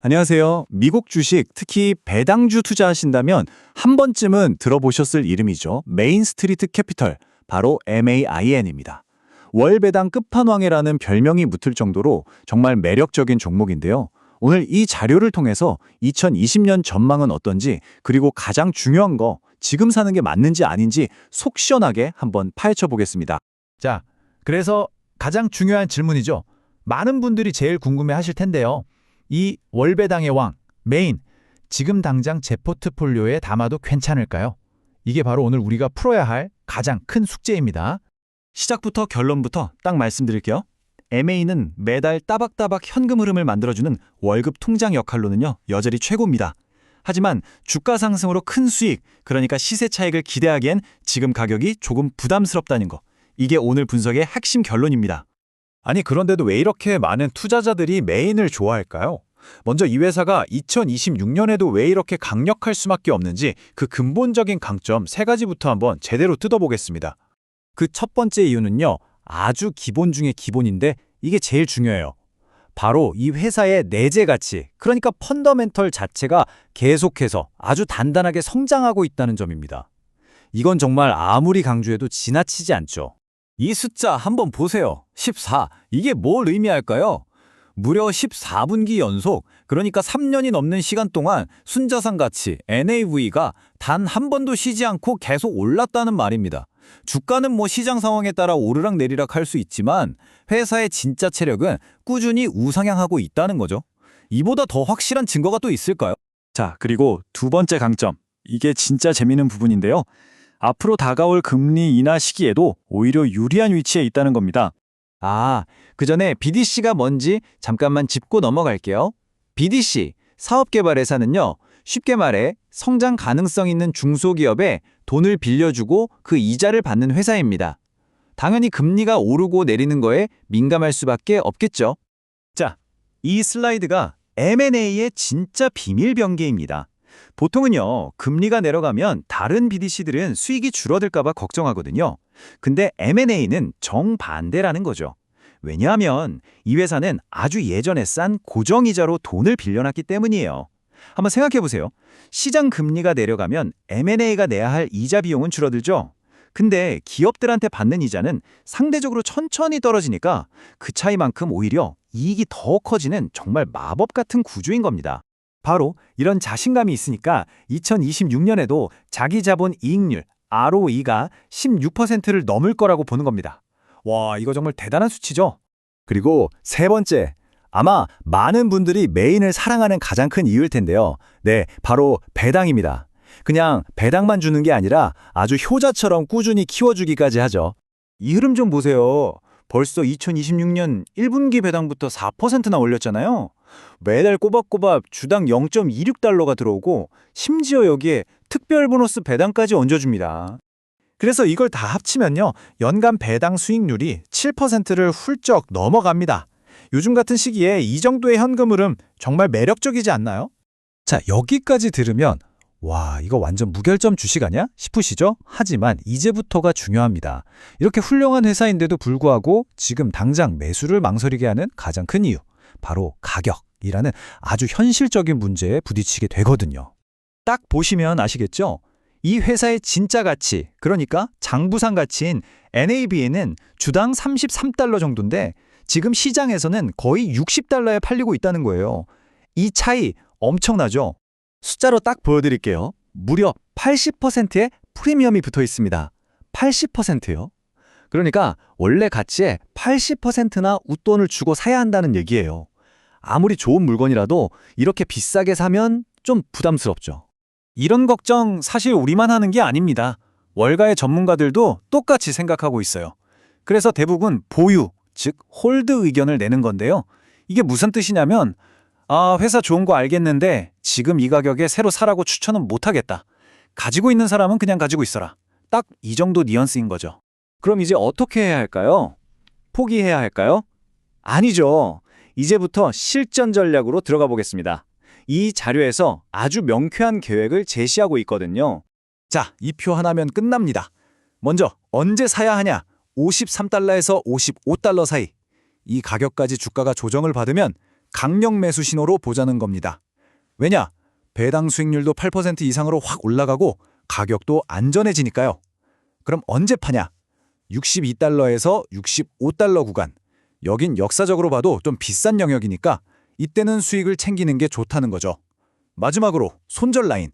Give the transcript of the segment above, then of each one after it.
안녕하세요. 미국 주식, 특히 배당주 투자하신다면 한 번쯤은 들어보셨을 이름이죠. 메인 스트리트 캐피털, 바로 MAIN입니다. 월 배당 끝판왕이라는 별명이 붙을 정도로 정말 매력적인 종목인데요. 오늘 이 자료를 통해서 2020년 전망은 어떤지, 그리고 가장 중요한 거, 지금 사는 게 맞는지 아닌지 속 시원하게 한번 파헤쳐 보겠습니다. 자, 그래서 가장 중요한 질문이죠. 많은 분들이 제일 궁금해 하실 텐데요. 이 월배당의 왕, 메인, 지금 당장 제 포트폴리오에 담아도 괜찮을까요? 이게 바로 오늘 우리가 풀어야 할 가장 큰 숙제입니다. 시작부터 결론부터 딱 말씀드릴게요. MA는 매달 따박따박 현금 흐름을 만들어주는 월급 통장 역할로는요, 여전히 최고입니다. 하지만 주가 상승으로 큰 수익, 그러니까 시세 차익을 기대하기엔 지금 가격이 조금 부담스럽다는 거. 이게 오늘 분석의 핵심 결론입니다. 아니 그런데도 왜 이렇게 많은 투자자들이 메인을 좋아할까요? 먼저 이 회사가 2026년에도 왜 이렇게 강력할 수밖에 없는지 그 근본적인 강점 세 가지부터 한번 제대로 뜯어보겠습니다. 그 첫 번째 이유는요, 아주 기본 중에 기본인데 이게 제일 중요해요. 바로 이 회사의 내재 가치, 그러니까 펀더멘털 자체가 계속해서 아주 단단하게 성장하고 있다는 점입니다. 이건 정말 아무리 강조해도 지나치지 않죠. 이 숫자 한번 보세요. 14. 이게 뭘 의미할까요? 무려 14분기 연속, 그러니까 3년이 넘는 시간 동안 순자산 가치, NAV가 단 한 번도 쉬지 않고 계속 올랐다는 말입니다. 주가는 뭐 시장 상황에 따라 오르락 내리락 할 수 있지만 회사의 진짜 체력은 꾸준히 우상향하고 있다는 거죠. 이보다 더 확실한 증거가 또 있을까요? 자, 그리고 두 번째 강점. 이게 진짜 재미있는 부분인데요. 앞으로 다가올 금리 인하 시기에도 오히려 유리한 위치에 있다는 겁니다. 아, 그 전에 BDC가 뭔지 잠깐만 짚고 넘어갈게요. BDC, 사업개발회사는요, 쉽게 말해 성장 가능성 있는 중소기업에 돈을 빌려주고 그 이자를 받는 회사입니다. 당연히 금리가 오르고 내리는 거에 민감할 수밖에 없겠죠. 자, 이 슬라이드가 M&A의 진짜 비밀 병기입니다. 보통은요, 금리가 내려가면 다른 BDC들은 수익이 줄어들까 봐 걱정하거든요. 근데 M&A는 정반대라는 거죠. 왜냐하면 이 회사는 아주 예전에 싼 고정이자로 돈을 빌려놨기 때문이에요. 한번 생각해 보세요. 시장 금리가 내려가면 M&A가 내야 할 이자 비용은 줄어들죠. 근데 기업들한테 받는 이자는 상대적으로 천천히 떨어지니까 그 차이만큼 오히려 이익이 더 커지는 정말 마법 같은 구조인 겁니다. 바로 이런 자신감이 있으니까 2026년에도 자기 자본 이익률 ROE가 16%를 넘을 거라고 보는 겁니다. 와, 이거 정말 대단한 수치죠? 그리고 세 번째, 아마 많은 분들이 메인을 사랑하는 가장 큰 이유일 텐데요. 네, 바로 배당입니다. 그냥 배당만 주는 게 아니라 아주 효자처럼 꾸준히 키워주기까지 하죠. 이 흐름 좀 보세요. 벌써 2026년 1분기 배당부터 4%나 올렸잖아요. 매달 꼬박꼬박 주당 0.26달러가 들어오고 심지어 여기에 특별 보너스 배당까지 얹어줍니다. 그래서 이걸 다 합치면요. 연간 배당 수익률이 7%를 훌쩍 넘어갑니다. 요즘 같은 시기에 이 정도의 현금 흐름 정말 매력적이지 않나요? 자, 여기까지 들으면 와, 이거 완전 무결점 주식 아니야? 싶으시죠? 하지만 이제부터가 중요합니다. 이렇게 훌륭한 회사인데도 불구하고 지금 당장 매수를 망설이게 하는 가장 큰 이유. 바로 가격이라는 아주 현실적인 문제에 부딪히게 되거든요. 딱 보시면 아시겠죠? 이 회사의 진짜 가치, 그러니까 장부상 가치인 NAB에는 주당 33달러 정도인데 지금 시장에서는 거의 60달러에 팔리고 있다는 거예요. 이 차이 엄청나죠? 숫자로 딱 보여드릴게요. 무려 80%의 프리미엄이 붙어 있습니다. 80%요? 그러니까 원래 가치의 80%나 웃돈을 주고 사야 한다는 얘기예요. 아무리 좋은 물건이라도 이렇게 비싸게 사면 좀 부담스럽죠. 이런 걱정 사실 우리만 하는 게 아닙니다. 월가의 전문가들도 똑같이 생각하고 있어요. 그래서 대부분 보유, 즉 홀드 의견을 내는 건데요. 이게 무슨 뜻이냐면 아, 회사 좋은 거 알겠는데 지금 이 가격에 새로 사라고 추천은 못 하겠다. 가지고 있는 사람은 그냥 가지고 있어라. 딱 이 정도 뉘앙스인 거죠. 그럼 이제 어떻게 해야 할까요? 포기해야 할까요? 아니죠. 이제부터 실전 전략으로 들어가 보겠습니다. 이 자료에서 아주 명쾌한 계획을 제시하고 있거든요. 자, 이 표 하나면 끝납니다. 먼저 언제 사야 하냐? 53달러에서 55달러 사이. 이 가격까지 주가가 조정을 받으면 강력 매수 신호로 보자는 겁니다. 왜냐? 배당 수익률도 8% 이상으로 확 올라가고 가격도 안전해지니까요. 그럼 언제 파냐? 62달러에서 65달러 구간. 여긴 역사적으로 봐도 좀 비싼 영역이니까 이때는 수익을 챙기는 게 좋다는 거죠. 마지막으로 손절 라인.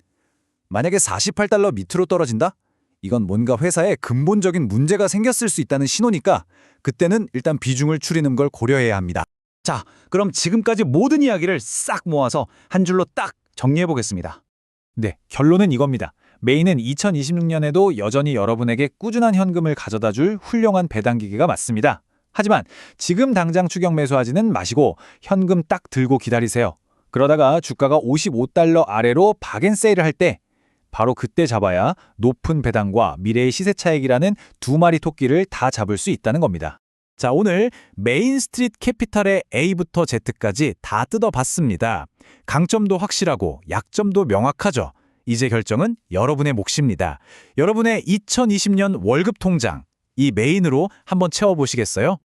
만약에 48달러 밑으로 떨어진다? 이건 뭔가 회사에 근본적인 문제가 생겼을 수 있다는 신호니까 그때는 일단 비중을 줄이는 걸 고려해야 합니다. 자, 그럼 지금까지 모든 이야기를 싹 모아서 한 줄로 딱 정리해 보겠습니다. 네, 결론은 이겁니다. 메인은 2026년에도 여전히 여러분에게 꾸준한 현금을 가져다 줄 훌륭한 배당 기계가 맞습니다. 하지만 지금 당장 추격 매수하지는 마시고 현금 딱 들고 기다리세요. 그러다가 주가가 55달러 아래로 박앤 세일을 할 때 바로 그때 잡아야 높은 배당과 미래의 시세 차익이라는 두 마리 토끼를 다 잡을 수 있다는 겁니다. 자, 오늘 메인 스트리트 캐피탈의 A부터 Z까지 다 뜯어봤습니다. 강점도 확실하고 약점도 명확하죠. 이제 결정은 여러분의 몫입니다. 여러분의 2020년 월급 통장, 이 메인으로 한번 채워보시겠어요?